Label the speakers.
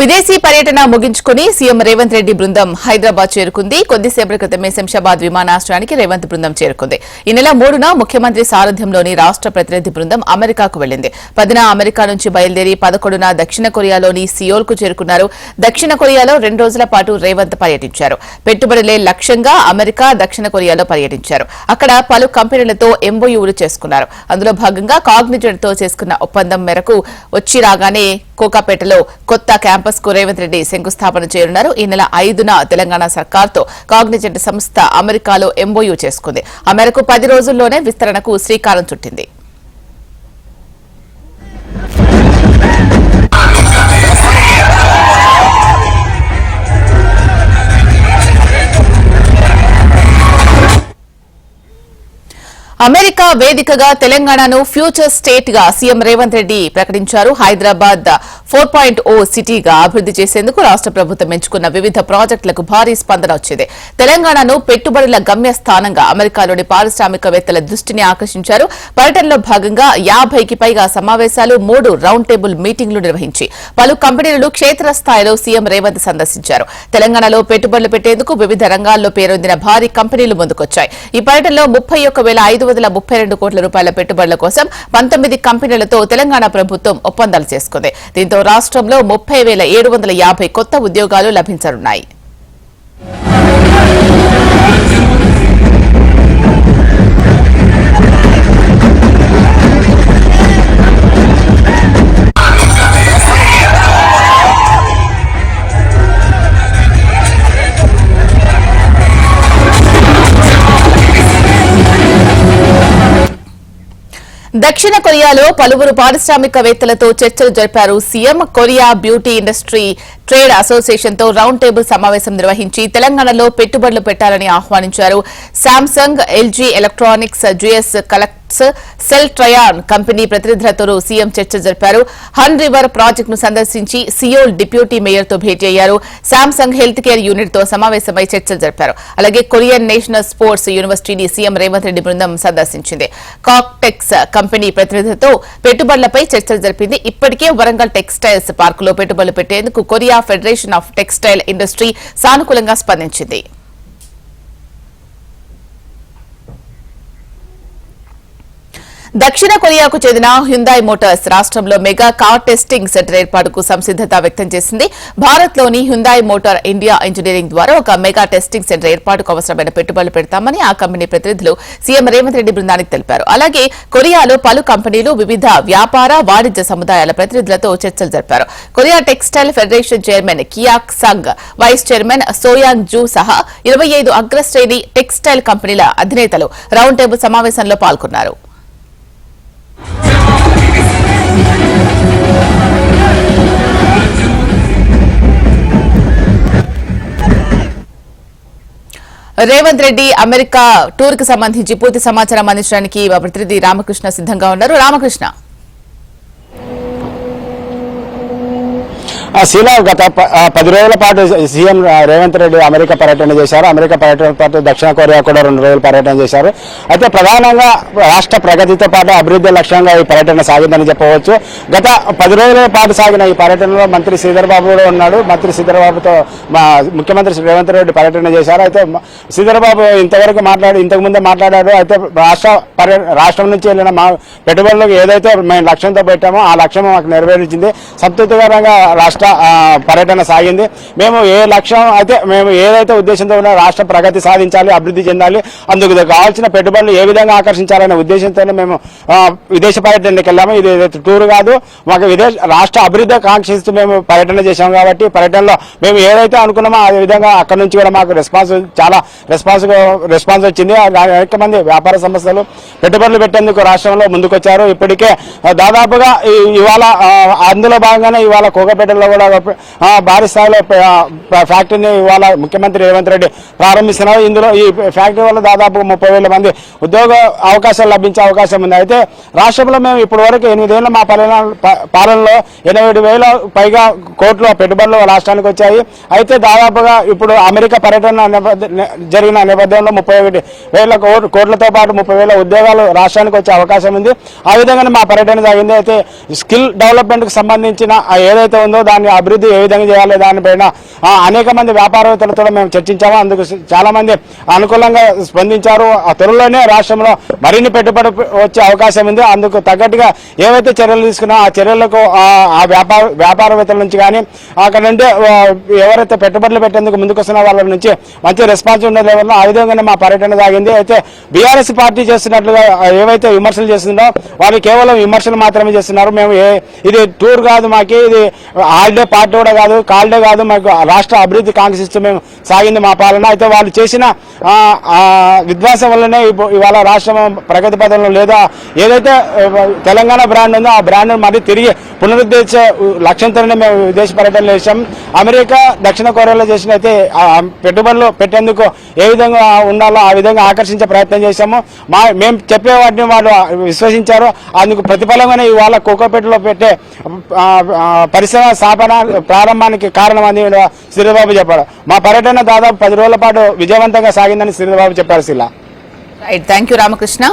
Speaker 1: విదేశీ పర్యటన ముగించుకుని సీఎం రేవంత్ రెడ్డి బృందం హైదరాబాద్ చేరుకుంది. కొద్దిసేపటి క్రితమే శంషాబాద్ విమానాశ్రయానికి రేవంత్ బృందం చేరుకుంది. ఈ నెల మూడున ముఖ్యమంత్రి సారథ్యంలోని రాష్ట ప్రతినిధి బృందం అమెరికాకు వెళ్ళింది పదిన అమెరికా నుంచి బయలుదేరి పదకొండున దక్షిణ కొరియాలోని సియోల్కు చేరుకున్నారు. దక్షిణ కొరియాలో రెండు రోజుల పాటు రేవంత్ పర్యటించారు. పెట్టుబడులే లక్ష్యంగా అమెరికా దక్షిణ కొరియాలో పర్యటించారు. అక్కడ పలు కంపెనీలతో ఎంబోయూలు చేసుకున్నారు. అందులో భాగంగా కాగ్నిజెంట్తో చేసుకున్న ఒప్పందం మేరకు వచ్చి రాగానే కోకాపేటలో కొత్త క్యాంపస్ కు రేవంత్ రెడ్డి శంకుస్థాపన చేయనున్నారు. ఈ నెల ఐదున తెలంగాణ సర్కార్తో కాగ్నిజెంట్ సంస్థ అమెరికాలో ఎంఓయూ చేసుకుంది. ఆ మేరకు పది రోజుల్లోనే విస్తరణకు శ్రీకారం చుట్టింది. అమెరికా వేదికగా తెలంగాణను ఫ్యూచర్ స్టేట్గా సీఎం రేవంత్ రెడ్డి ప్రకటించారు. హైదరాబాద్ ఫోర్ పాయింట్ ఓ సిటీగా అభివృద్ది చేసేందుకు రాష్ట ప్రభుత్వం ఎంచుకున్న వివిధ ప్రాజెక్టులకు భారీ స్పందన వచ్చింది. తెలంగాణను పెట్టుబడుల గమ్యస్థానంగా అమెరికాలోని పారిశ్రామికవేత్తల దృష్టిని ఆకర్షించారు. పర్యటనలో భాగంగా యాభైకి పైగా సమావేశాలు మూడు రౌండ్ టేబుల్ మీటింగ్లు నిర్వహించి పలు కంపెనీలను క్షేత్రస్థాయిలో సీఎం రేవంత్ సందర్శించారు. తెలంగాణలో పెట్టుబడులు పెట్టేందుకు వివిధ రంగాల్లో పేరొందిన భారీ కంపెనీలు ముందుకొచ్చాయి. ఈ పర్యటనలో ముప్పై ఒక్క వేల ఐదు వందల ముప్పై రెండు కోట్ల రూపాయల పెట్టుబడుల కోసం పంతొమ్మిది కంపెనీలతో తెలంగాణ ప్రభుత్వం ఒప్పందాలు చేసుకుంది. దీంతో రాష్ట్రంలో ముప్పై వేల ఏడు వందల యాభై కొత్త ఉద్యోగాలు లభించనున్నాయి. దక్షిణ కొరియాలో పలువురు పారిశ్రామికవేత్తలతో చర్చలు జరిపారు CM Korea beauty industry trade అసోసియేషన్తో round table సమావేశం నిర్వహించి తెలంగాణలో పెట్టుబడులు పెట్టాలని ఆహ్వానించారు. Samsung LG electronics collector projects cell ట్రయాన్ company ప్రతినిధులతో సీఎం చర్చ జరిపారు హన్ రివర్ ప్రాజెక్టును సందర్శించి సియోల్ డిప్యూటీ మేయర్తో భేటీ అయ్యారు శాంసంగ్ హెల్త్ కేర్ యూనిట్తో సమావేశమై చర్చలు జరిపారు అలాగే కొరియన్ నేషనల్ స్పోర్ట్స్ యూనివర్సిటీని సీఎం రేవంత్ రెడ్డి బృందం సందర్శించింది కాక్టెక్స్ కంపెనీ ప్రతినిధులతో పెట్టుబడులపై చర్చలు జరిపింది ఇప్పటికే వరంగల్ టెక్స్టైల్స్ పార్కులో పెట్టుబడులు పెట్టేందుకు Korea federation of textile industry సానుకూలంగా స్పందించింది దక్షిణ కొరియాకు చెందిన హ్యుందాయ్ మోటార్స్ రాష్ట్రంలో మెగా కార్ టెస్టింగ్ సెంటర్ ఏర్పాటుకు సంసిద్దత వ్యక్తం చేసింది. భారత్లోని హ్యుందాయ్ మోటార్ ఇండియా ఇంజనీరింగ్ ద్వారా ఒక మెగా టెస్టింగ్ సెంటర్ ఏర్పాటుకు అవసరమైన పెట్టుబడులు పెడతామని ఆ కంపెనీ ప్రతినిధులు సీఎం రేవంత్ రెడ్డి బృందానికి తెలిపారు. అలాగే కొరియాలో పలు కంపెనీలు వివిధ వ్యాపార వాణిజ్య సముదాయాల ప్రతినిధులతో చర్చలు జరిపారు. కొరియా టెక్స్టైల్ ఫెడరేషన్ చైర్మన్ కియాక్ సంగ్ వైస్ చైర్మన్ సోయాంగ్ జూ సహా ఇరవై ఐదు అగ్రశ్రేణి టెక్స్టైల్ కంపెనీల అధినేతలు రౌండ్ టేబుల్ సమావేశంలో పాల్గొన్నారు. రేవంత్ రెడ్డి అమెరికా టూర్కు సంబంధించి పూర్తి సమాచారం అందించడానికి మా ప్రతినిధి రామకృష్ణ సిద్ధంగా ఉన్నారు. రామకృష్ణ
Speaker 2: ఆ శీలా గత పది రోజుల పాటు సీఎం రేవంత్ రెడ్డి అమెరికా పర్యటన చేశారు. అమెరికా పర్యటన పాటు దక్షిణ కొరియా కూడా రెండు రోజులు పర్యటన చేశారు. అయితే ప్రధానంగా రాష్ట్ర ప్రగతితో పాటు అభివృద్ధి లక్ష్యంగా ఈ పర్యటన సాగిందని చెప్పవచ్చు. గత పది రోజుల పాటు సాగిన ఈ పర్యటనలో మంత్రి సీధర్బాబు కూడా ఉన్నాడు. మంత్రి సీధర్బాబుతో మా ముఖ్యమంత్రి రేవంత్ రెడ్డి పర్యటన చేశారు. అయితే సీధర్బాబు ఇంతవరకు మాట్లాడి ఇంతకు ముందే మాట్లాడారు అయితే రాష్ట్ర రాష్ట్రం నుంచి వెళ్ళిన మా పెట్టుబడులకు ఏదైతే మేము లక్ష్యంతో పెట్టామో ఆ లక్ష్యం మాకు నెరవేర్చింది. సంతృప్తికరంగా రాష్ట్ర రాష్ట్ర పర్యటన సాగింది. మేము ఏ లక్ష్యం అయితే మేము ఏదైతే ఉద్దేశంతో ఉన్న రాష్ట్ర ప్రగతి సాధించాలి అభివృద్ధి చెందాలి అందుకు కావాల్సిన పెట్టుబడులు ఏ విధంగా ఆకర్షించాలనే ఉద్దేశంతోనే మేము విదేశ పర్యటనకి వెళ్ళాము. ఇది టూర్ కాదు మాకు విదేశ రాష్ట్ర అభివృద్ధి కాంక్షిస్తూ మేము పర్యటన చేశాము కాబట్టి పర్యటనలో మేము ఏదైతే అనుకున్నామో అదే విధంగా అక్కడ నుంచి కూడా మాకు రెస్పాన్స్ చాలా రెస్పాన్స్ రెస్పాన్స్ వచ్చింది. అనేక మంది వ్యాపార సంస్థలు పెట్టుబడులు పెట్టేందుకు రాష్ట్రంలో ముందుకొచ్చారు. ఇప్పటికే దాదాపుగా ఇవాళ అందులో భాగంగానే ఇవాళ కోకపేటలో కూడా భారీ స్థాయిలో ఫ్యాక్టరీని ఇవాళ ముఖ్యమంత్రి రేవంత్ రెడ్డి ప్రారంభిస్తున్నారు. ఇందులో ఈ ఫ్యాక్టరీ వల్ల దాదాపు ముప్పై వేల మంది ఉద్యోగ అవకాశాలు లభించే అవకాశం ఉంది. అయితే రాష్ట్రంలో మేము ఇప్పటి వరకు ఎనిమిదేళ్ళు మా పాలన పాలనలో ఎనభై వేల పైగా కోట్ల పెట్టుబడులు రాష్ట్రానికి వచ్చాయి. అయితే దాదాపుగా ఇప్పుడు అమెరికా పర్యటన జరిగిన నేపథ్యంలో ముప్పై ఒకటి వేల కోట్లతో పాటు ముప్పై వేల ఉద్యోగాలు రాష్ట్రానికి వచ్చే అవకాశం ఉంది. ఆ విధంగానే మా పర్యటన జరిగింది. అయితే స్కిల్ డెవలప్మెంట్కు సంబంధించిన ఏదైతే ఉందో దాని దాన్ని అభివృద్ధి ఏ విధంగా చేయాలి దానిపైన అనేక మంది వ్యాపారవేత్తలతో మేము చర్చించాము. అందుకు చాలా మంది అనుకూలంగా స్పందించారు. ఆ త్వరలోనే రాష్ట్రంలో మరిన్ని పెట్టుబడి వచ్చే అవకాశం ఉంది. అందుకు తగ్గట్టుగా ఏవైతే చర్యలు తీసుకున్నా ఆ చర్యలకు ఆ వ్యాపార వ్యాపారవేత్తల నుంచి కానీ అక్కడ నుండి ఎవరైతే పెట్టుబడులు పెట్టేందుకు ముందుకొస్తున్న వాళ్ళ నుంచి మంచి రెస్పాన్స్ ఉండడం వల్ల ఆ విధంగానే మా పర్యటన సాగింది. అయితే బీఆర్ఎస్ పార్టీ చేస్తున్నట్లుగా ఏవైతే విమర్శలు చేస్తుందో వాళ్ళు కేవలం విమర్శలు మాత్రమే చేస్తున్నారు. మేము ఇది టూర్ కాదు మాకి ఇది హాలిడే పార్టీ కూడా కాదు కాల్డే కాదు మాకు రాష్ట్ర అభివృద్ధి కాంక్షిస్తూ మేము సాగింది మా పాలన. అయితే వాళ్ళు చేసిన విధ్వాసం విధ్వంసం వల్లనే ఇవాళ రాష్ట్రం ప్రగతి పథంలో లేదా ఏదైతే తెలంగాణ బ్రాండ్ ఉందో ఆ బ్రాండ్ మళ్ళీ తిరిగి పునరుద్ధరించే లక్ష్యంతోనే మేము విదేశ పర్యటనలు చేసాం అమెరికా దక్షిణ కొరియాలో చేసిన అయితే పెట్టుబడులు పెట్టేందుకు ఏ విధంగా ఉండాలో ఆ విధంగా ఆకర్షించే ప్రయత్నం చేశాము. మా మేము చెప్పే వాటిని వాళ్ళు విశ్వసించారు. అందుకు ప్రతిఫలంగానే ఇవాళ కోకోపేటలో పెట్టే పరిశ్రమ స్థాపన ప్రారంభానికి కారణం అని శ్రీబాబు చెప్పారు మా పర్యటన దాదాపు పది రోజుల పాటు విజయవంతంగా సాగిందని శ్రీబాబు చెప్పారు శిలా.
Speaker 1: Right thank you Ramakrishna.